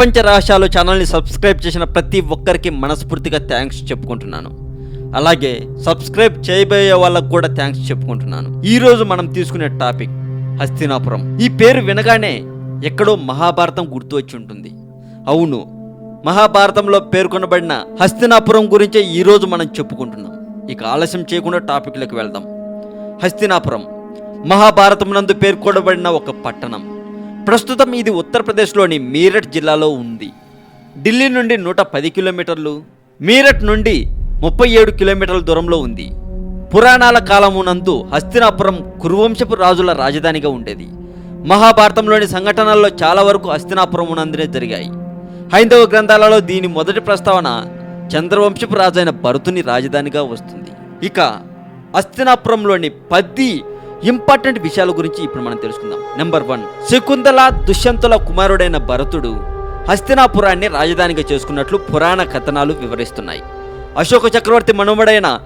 ప్రపంచ రహస్యాలు ఛానల్ని సబ్స్క్రైబ్ చేసిన ప్రతి ఒక్కరికి మనస్ఫూర్తిగా థ్యాంక్స్ చెప్పుకుంటున్నాను. అలాగే సబ్స్క్రైబ్ చేయబోయే వాళ్ళకు కూడా థ్యాంక్స్ చెప్పుకుంటున్నాను. ఈరోజు మనం తీసుకునే టాపిక్ హస్తినాపురం. ఈ పేరు వినగానే ఎక్కడో మహాభారతం గుర్తు వచ్చి ఉంటుంది. అవును మహాభారతంలో పేర్కొనబడిన హస్తినాపురం గురించే ఈరోజు మనం చెప్పుకుంటున్నాం. ఇక ఆలస్యం చేయకుండా టాపిక్లకు వెళ్దాం. హస్తినాపురం మహాభారతం నందు పేర్కొనబడిన ఒక పట్టణం. ప్రస్తుతం ఇది ఉత్తరప్రదేశ్లోని మీరట్ జిల్లాలో ఉంది. ఢిల్లీ నుండి నూట పది కిలోమీటర్లు మీరట్ నుండి ముప్పై ఏడు కిలోమీటర్ల దూరంలో ఉంది. పురాణాల కాలమునందు హస్తినాపురం కురువంశపు రాజుల రాజధానిగా ఉండేది. మహాభారతంలోని సంఘటనల్లో చాలా వరకు హస్తినాపురం నందునే జరిగాయి. హైందవ గ్రంథాలలో దీని మొదటి ప్రస్తావన చంద్రవంశపు రాజైన భరతుని రాజధానిగా వస్తుంది. ఇక హస్తినాపురంలోని పది ఇంపార్టెంట్ విషయాల గురించి ఇప్పుడు మనం తెలుసుకుందాం. నెంబర్ వన్ శకుంతల దుష్యంతుల కుమారుడైన భరతుడు హస్తినాపురాన్ని రాజధానిగా చేసుకున్నట్లు పురాణ కథనాలు వివరిస్తున్నాయి. అశోక చక్రవర్తి మనుమడైన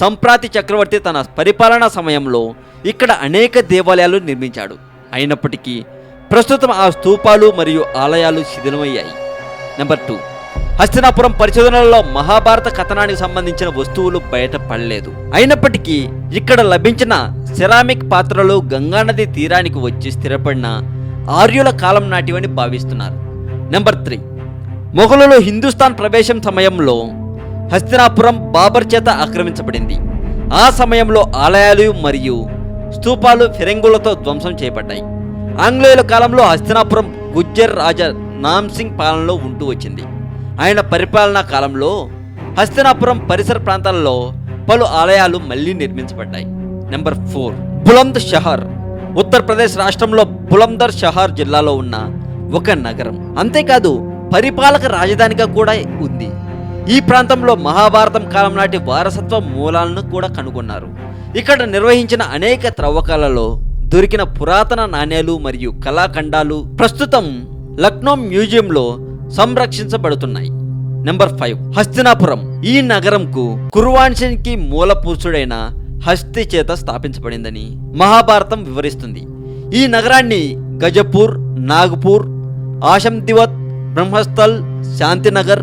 సంప్రాతి చక్రవర్తి తన పరిపాలనా సమయంలో ఇక్కడ అనేక దేవాలయాలు నిర్మించాడు. అయినప్పటికీ ప్రస్తుతం ఆ స్తూపాలు మరియు ఆలయాలు శిథిలమయ్యాయి. నెంబర్ టూ హస్తినాపురం పరిశోధనలలో మహాభారత కథనానికి సంబంధించిన వస్తువులు బయటపడలేదు అయినప్పటికీ ఇక్కడ లభించిన సెరామిక్ పాత్రలు గంగానది తీరానికి వచ్చి స్థిరపడిన ఆర్యుల కాలం నాటివని భావిస్తున్నారు. Number three. మొఘలులు హిందుస్థాన్ ప్రవేశం సమయంలో హస్తినాపురం బాబర్ చేత ఆక్రమించబడింది. ఆ సమయంలో ఆలయాలు మరియు స్తూపాలు ఫిరంగులతో ధ్వంసం చేయబడ్డాయి ఆంగ్లేయుల కాలంలో హస్తినాపురం గుజ్జర్ రాజా నామ్ సింగ్ పాలనలో ఉంటూ వచ్చింది. ఆయన పరిపాలనా కాలంలో హస్తినాపురం పరిసర ప్రాంతాల్లో పలు ఆలయాలు మళ్ళీ నిర్మించబడ్డాయి. Number four Bulandshahr. ఉత్తరప్రదేశ్ రాష్ట్రంలో బులందర్ షహర్ జిల్లాలో ఉన్న ఒక నగరం. అంతేకాదు పరిపాలక రాజధానిగా కూడా ఉంది. ఈ ప్రాంతంలో మహాభారతం కాలం నాటి వారసత్వ మూలాలను కూడా కనుగొన్నారు. ఇక్కడ నిర్వహించిన అనేక త్రవ్వకాలలో దొరికిన పురాతన నాణేలు మరియు కళాఖండాలు ప్రస్తుతం లక్నో మ్యూజియంలో సంరక్షించబడుతున్నాయి. Number five Hastinapuram. ఈ నగరంకు కురువాంశానికి మూలపురుషుడైన హస్తి చేత స్థాపించబడిందని మహాభారతం వివరిస్తుంది. ఈ నగరాన్ని గజపూర్ నాగపూర్ ఆశంతివత్ బ్రహ్మస్థల్ శాంతినగర్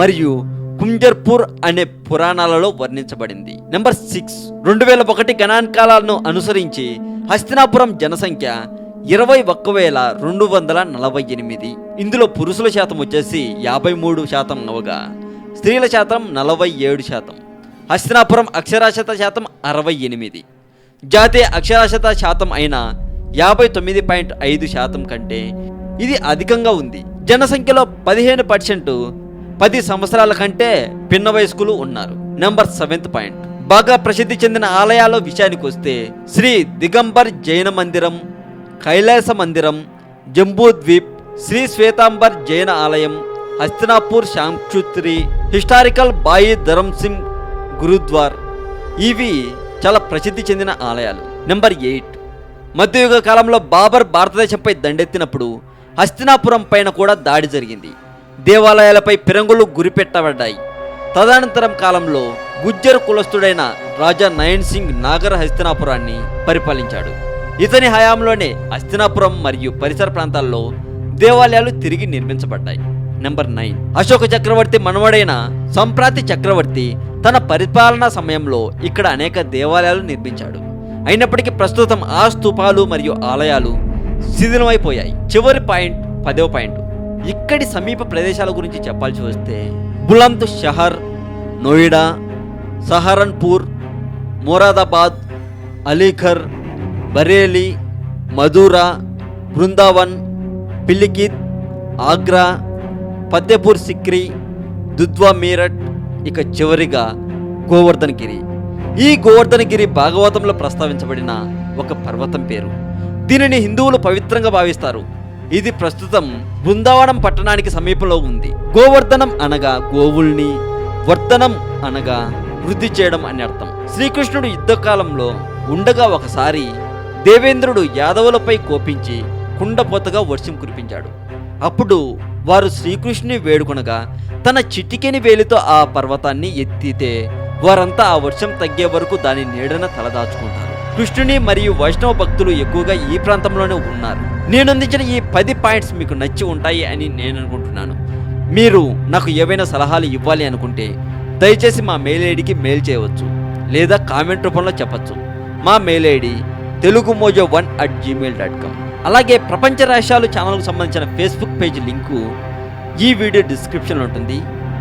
మరియు కుంజర్పూర్ అనే పురాణాలలో వర్ణించబడింది. నెంబర్ సిక్స్ రెండు వేల ఒకటి గణాంకాలను అనుసరించి హస్తినాపురం జనసంఖ్య ఇరవై ఒక్క వేల రెండు వందల నలభై ఎనిమిది. ఇందులో పురుషుల శాతం వచ్చేసి యాభై మూడు శాతం అవగా స్త్రీల శాతం నలభై ఏడు శాతం హస్తినాపురం అక్షరాస్యత శాతం అరవై ఎనిమిది. జాతీయ అక్షరాస్యత శాతం అయిన యాభై తొమ్మిది పాయింట్ ఐదు శాతం కంటే ఇది అధికంగా ఉంది. జనసంఖ్యలో పదిహేను పర్సెంట్ పది సంవత్సరాల కంటే పిన్న వయస్కులు ఉన్నారు. Number seventh point. బాగా ప్రసిద్ధి చెందిన ఆలయాల విషయానికి వస్తే శ్రీ దిగంబర్ జైన మందిరం కైలాస మందిరం జంబూద్వీప్ శ్రీ శ్వేతాంబర్ జైన ఆలయం హస్తినాపూర్ శాంక్షుత్రి హిస్టారికల్ బాయి ధరమ్ సింగ్ గురుద్వార్. ఇవి చాలా ప్రసిద్ధి చెందిన ఆలయాలు. నెంబర్ ఎయిట్ మధ్యయుగ కాలంలో బాబర్ భారతదేశంపై దండెత్తినప్పుడు హస్తినాపురం పైన కూడా దాడి జరిగింది. దేవాలయాలపై పిరంగులు గురిపెట్టబడ్డాయి. తదనంతరం కాలంలో గుజ్జర్ కులస్తుడైన రాజా నయన్ సింగ్ నాగర్ హస్తినాపురాన్ని పరిపాలించాడు. ఇతని హయాంలోనే అస్తినాపురం మరియు పరిసర ప్రాంతాల్లో దేవాలయాలు తిరిగి నిర్మించబడ్డాయి. నెంబర్ నైన్ అశోక చక్రవర్తి మనవడైన సంప్రాతి చక్రవర్తి తన పరిపాలనా సమయంలో ఇక్కడ అనేక దేవాలయాలు నిర్మించాడు. అయినప్పటికీ ప్రస్తుతం ఆ స్థూపాలు మరియు ఆలయాలు శిథిలమైపోయాయి. చివరి పాయింట్ పదవ పాయింట్. ఇక్కడి సమీప ప్రదేశాల గురించి చెప్పాల్సి వస్తే బులంద్ షహర్ నోయిడా సహరన్పూర్ మొరాదాబాద్ అలీఘర్ బరేలీ మధుర బృందావన్ పిలికిత్ ఆగ్రా ఫతేపూర్ సిక్రీ దుద్వా మీరట్ ఇక చివరిగా గోవర్ధనగిరి. ఈ గోవర్ధనగిరి భాగవతంలో ప్రస్తావించబడిన ఒక పర్వతం పేరు. దీనిని హిందువులు పవిత్రంగా భావిస్తారు. ఇది ప్రస్తుతం బృందావనం పట్టణానికి సమీపంలో ఉంది. గోవర్ధనం అనగా గోవుల్ని వర్ధనం అనగా వృద్ధి చేయడం అని అర్థం. శ్రీకృష్ణుడు యుద్ధకాలంలో ఉండగా ఒకసారి దేవేంద్రుడు యాదవులపై కోపించి కుండపోతగా వర్షం కురిపించాడు. అప్పుడు వారు శ్రీకృష్ణుని వేడుకొనగా తన చిటికెని వేలితో ఆ పర్వతాన్ని ఎత్తితే వారంతా ఆ వర్షం తగ్గే వరకు దాని నీడన తలదాచుకుంటారు. కృష్ణుని మరియు వైష్ణవ భక్తులు ఎక్కువగా ఈ ప్రాంతంలోనే ఉన్నారు. నేను అందించిన ఈ పది పాయింట్స్ మీకు నచ్చి ఉంటాయి అని నేను అనుకుంటున్నాను. మీరు నాకు ఏవైనా సలహాలు ఇవ్వాలి అనుకుంటే దయచేసి మా మెయిల్ ఐడికి మెయిల్ చేయవచ్చు లేదా కామెంట్ రూపంలో చెప్పచ్చు. మా mail ID Telugu Mojo one at Gmail dot com అలాగే ప్రపంచ రాష్ట్రాలు ఛానల్కు సంబంధించిన ఫేస్బుక్ పేజ్ లింకు ఈ వీడియో డిస్క్రిప్షన్లో ఉంటుంది.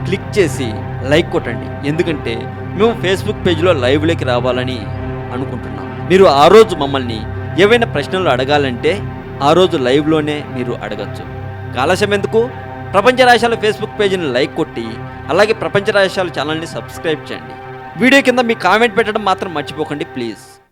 క్లిక్ చేసి లైక్ కొట్టండి. ఎందుకంటే మేము ఫేస్బుక్ పేజ్లో లైవ్లోకి రావాలని అనుకుంటున్నాం. మీరు ఆ రోజు మమ్మల్ని ఏవైనా ప్రశ్నలు అడగాలంటే ఆ రోజు లైవ్లోనే మీరు అడగచ్చు. కాలశం ఎందుకు? ప్రపంచ రాష్ట్రాల ఫేస్బుక్ పేజీని లైక్ కొట్టి అలాగే ప్రపంచ రాష్ట్రాల ఛానల్ని సబ్స్క్రైబ్ చేయండి. వీడియో కింద మీ కామెంట్ పెట్టడం మాత్రం మర్చిపోకండి ప్లీజ్.